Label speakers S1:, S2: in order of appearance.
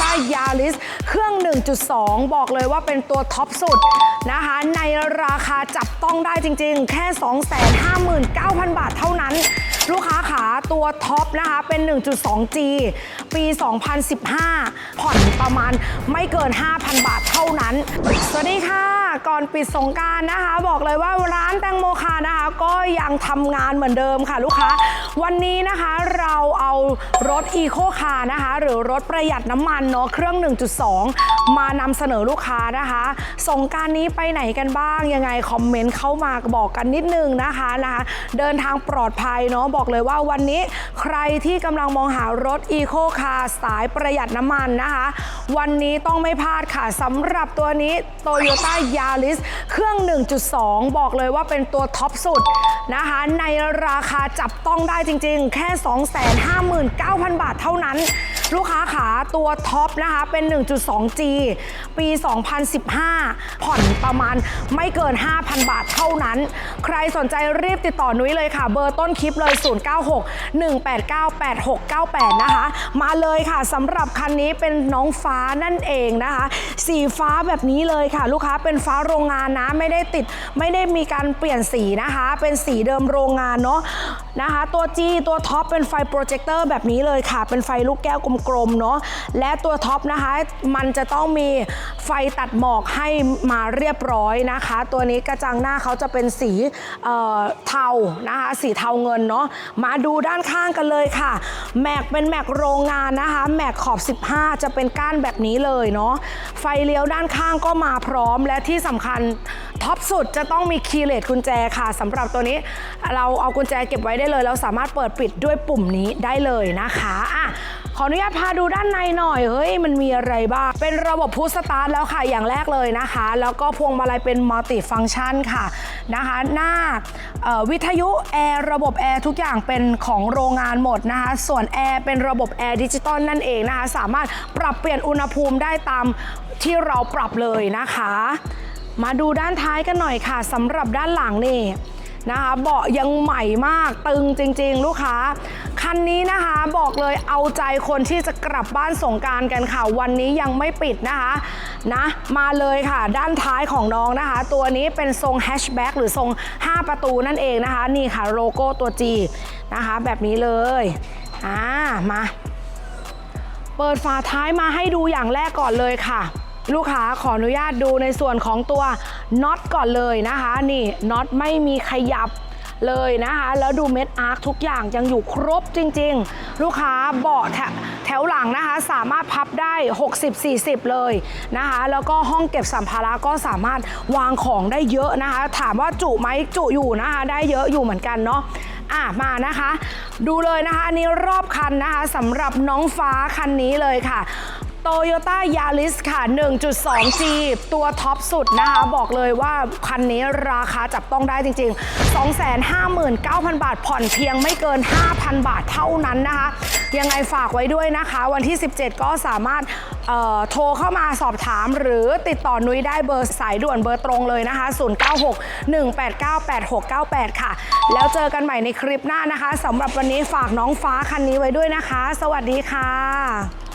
S1: ต้ายาริสเครื่อง 1.2 บอกเลยว่าเป็นตัวท็อปสุดนะคะ ในราคาจับต้องได้จริงๆ แค่ 259,000 บาทเท่านั้น ลูกค้าขาตัวท็อปนะคะ เป็น 1.2G ปี 2015 ผ่อนประมาณไม่เกิน 5,000 บาทเท่านั้น สวัสดีค่ะก่อนปิดสงการนะคะ บอกเลยว่าร้านแตงโมคานะคะ ก็ยังทำงานเหมือนเดิมค่ะลูกค้า วันนี้นะคะเราเอารถอีโคคานะคะ หรือรถประหยัดน้ำมันเนาะเครื่อง 1.2 มานำเสนอลูกค้านะคะสงการนี้ไปไหนกันบ้างยังไงคอมเมนต์เข้ามาบอกกันนิดนึงนะคะนะคะ เดินทางปลอดภัยเนาะบอกเลยว่าวันนี้ใครที่กำลังมองหารถอีโคคาสายประหยัดน้ำมันนะคะ วันนี้ต้องไม่พลาดค่ะสำหรับตัวนี้โตโยต้า Toyota Yaris เครื่อง 1.2 บอกเลยว่าเป็นตัวท็อปสุดนะคะใน ราคาจับต้องได้จริงๆ แค่ 259,000 บาทเท่านั้น ลูกค้าขาตัวท็อปนะคะ เป็น 1.2G ปี 2015 ผ่อนประมาณไม่เกิน 5,000 บาทเท่านั้น ใครสนใจรีบติดต่อนุ้ยเลยค่ะ เบอร์ต้นคลิปเลย 096-189-8698 นะคะ มาเลยค่ะสำหรับคันนี้เป็นน้องฟ้านั่นเองนะคะ สีฟ้าแบบนี้เลยค่ะ ลูกค้าเป็นฟ้าโรงงานนะ ไม่ได้ติดไม่ได้มีการเปลี่ยนสีนะคะ เป็นสีเดิมโรงงานเนาะนะคะ ตัว G ตัวท็อปเป็นไฟโปรเจคเตอร์แบบนี้เลยค่ะ เป็นไฟลูกแก้วกลมๆเนาะและตัวท็อปนะคะ มันจะต้องมีไฟตัดหมอกให้มาเรียบร้อยนะคะ ตัวนี้กระจังหน้าเขาจะเป็นสีเอ่อเทานะคะสีเทาเงินเนาะมาดูด้านข้างกันเลยค่ะ แม็กเป็นแม็กโรงงานนะคะ แม็กขอบ 15 จะเป็นก้านแบบนี้เลยเนาะไฟเลี้ยวด้านข้างก็มาพร้อมและที่สำคัญ ท็อปสุดจะต้องมีคีย์เลสกุญแจค่ะสำหรับตัวนี้เราเอากุญแจเก็บไว้ได้เลย เราสามารถเปิดปิดด้วยปุ่มนี้ได้เลยนะคะอะขออนุญาตพาดูด้านในหน่อยเฮ้ยมันมีอะไรบ้าง เป็นระบบพุชสตาร์ทแล้วค่ะอย่างแรกเลยนะคะ แล้วก็พวงมาลัยเป็นมัลติฟัง c t ชันค่ะนะคะ หน้าวิทยุแอร์ระบบแอร์ทุกอย่างเป็นของโรงงานหมดนะคะ ส่วนแอร์เป็นระบบแอร์ดิจิตอลนั่นเองนะคะ สามารถปรับเปลี่ยนอุณหภูมิได้ตามที่เราปรับเลยนะคะ มาดูด้านท้ายกันหน่อยค่ะสำหรับด้านหลังนี่นะคะเบาะยังใหม่มากตึงจริง ๆ ลูกค้า คันนี้นะคะบอกเลยเอาใจคนที่จะกลับบ้านสงการกันค่ะ วันนี้ยังไม่ปิดนะคะนะมาเลยค่ะด้านท้ายของน้องนะคะ ตัวนี้เป็นทรงแฮชแบ็กหรือทรง 5 ประตูนั่นเองนะคะ นี่ค่ะโลโก้ตัว G นะคะ แบบนี้เลยอ่ามา เปิดฝาท้ายมาให้ดูอย่างแรกก่อนเลยค่ะ ลูกค้าขออนุญาตดูในส่วนของตัวน็อตก่อนเลยนะคะ นี่น็อตไม่มีขยับเลยนะคะ แล้วดูเม็ดอาร์คทุกอย่างยังอยู่ครบจริง ๆ ลูกค้าเบาะแถแถวหลังนะคะ สามารถพับได้ 60-40 เลยนะคะ แล้วก็ห้องเก็บสัมภาระก็สามารถวางของได้เยอะนะคะ ถามว่าจุไหมจุอยู่นะคะ ได้เยอะอยู่เหมือนกันเนาะอะมานะคะ ดูเลยนะคะ อันนี้รอบคันนะคะสำหรับน้องฟ้าคันนี้เลยค่ะ Toyota Yaris ค่ะ 1.2G ตัวท็อปสุดนะคะ บอกเลยว่าคันนี้ราคาจับต้องได้จริง ๆ 259,000 บาทผ่อนเพียงไม่เกิน 5,000 บาทเท่านั้นนะคะ ยังไงฝากไว้ด้วยนะคะ วันที่ 17 ก็สามารถโทรเข้ามาสอบถามหรือติดต่อนุ้ยได้เบอร์สายด่วนเบอร์ตรงเลยนะคะ 0961898698 ค่ะ แล้วเจอกันใหม่ในคลิปหน้านะคะสำหรับวันนี้ฝากน้องฟ้าคันนี้ไว้ด้วยนะคะ สวัสดีค่ะ